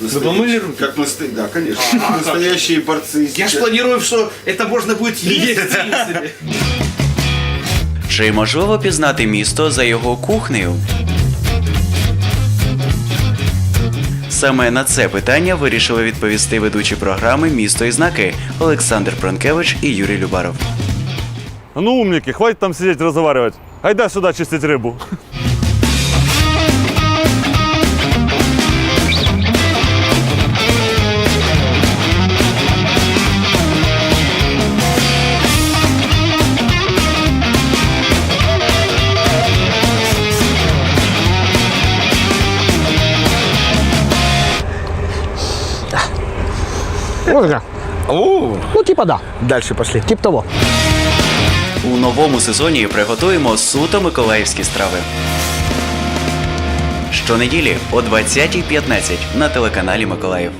Вы помыли руки? Как мы да, конечно. Настоящие борцы. Я ж планирую, що це можна буде їсти. Чи можливо пізнати місто за його кухнею? Саме на це питання вирішили відповісти ведучі програми Місто і знаки Олександр Пранкевич і Юрій Любаров. Ну, умники, хватит там сидеть разговаривать. Айда сюда чистить рыбу. Можно? О, Ну, типа да. дальше пошли. Тип того. Новому сезоні приготуємо суто миколаївські страви. Щонеділі о 20.15 на телеканалі Миколаїв.